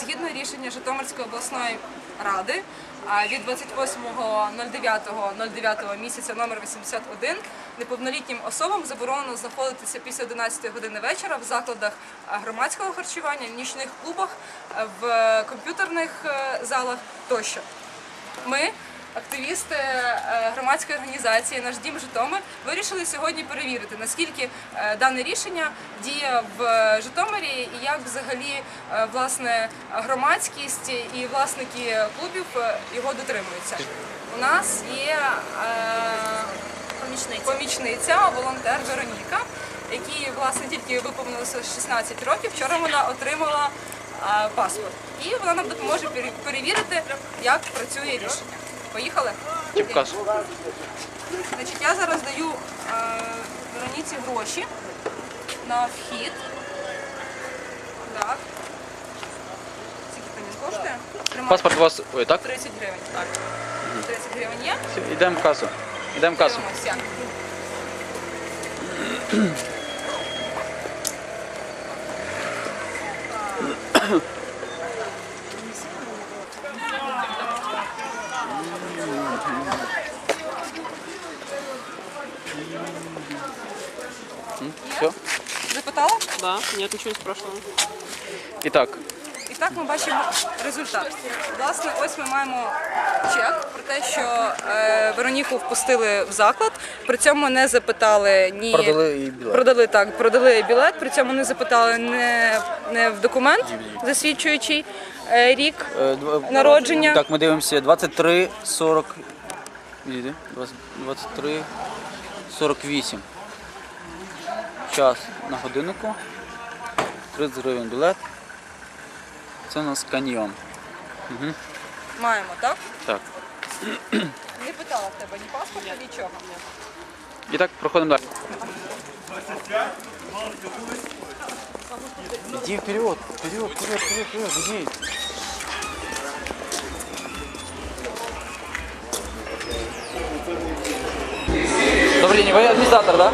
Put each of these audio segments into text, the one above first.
згідно рішення Житомирської обласної ради від 28.09.09 місяця номер 81 неповнолітнім особам заборонено знаходитися після 11 години вечора в закладах громадського харчування, в нічних клубах, в комп'ютерних е, залах тощо. Ми, активісти е, громадської організації Наш дім Житомир, вирішили сьогодні перевірити, наскільки е, дане рішення діє в Житомирі і як взагалі е, власне громадськість і власники клубів е, його дотримуються. У нас є е, Помічниця. помічниця, волонтер Вероніка, якій власне тільки виповнилося 16 років. Вчора вона отримала е, паспорт. І вона нам допоможе пере- перевірити, як працює рішення. Поїхали? Ті в. Значить, я зараз даю е, Вероніці гроші на вхід. Так. Скільки там він коштує? Тримай. Паспорт у вас. Ой, так? 30 гривень. Так. 30 гривень є? Все, Йдемо в касу. Йдемо в касу. Дивимося. Все. Запитала? Да, нет, ничего не спрашивала. І так, ми бачимо результат. Власне, ось ми маємо чек про те, що е, Вероніку впустили в заклад. При цьому не запитали ні Продали їй білет. Продали так, продали білет. При цьому не запитали не, не в документ, засвідчуючий е, рік Е, народження. Так, ми дивимося 23, 40. 23, 48. Час на годиннику. 30 гривень білет. Це у нас каньйон. Маємо, так? Так. Не питала в тебе ні паспорта, нічого. і так проходимо далі. Иди вперед, вперед, вперед, вперед, вперед, иди. Добрый день, вы администратор, да?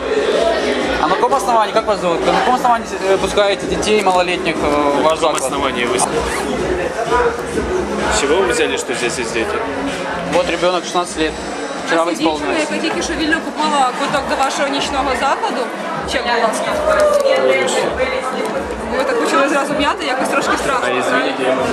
А на каком основании, как вас зовут? На каком основании э, пускаете детей малолетних э, в ваш каком заклад? основании вы... С чего вы взяли, что здесь есть дети? Вот ребенок 16 лет. Вчера вы Дівчина, исполнилось. яка тільки що вільно купила квиток до вашого нічного закладу. Чек, будь ласка. Ви так почали зразу м'яти, якось трошки страшно. А извините, я могу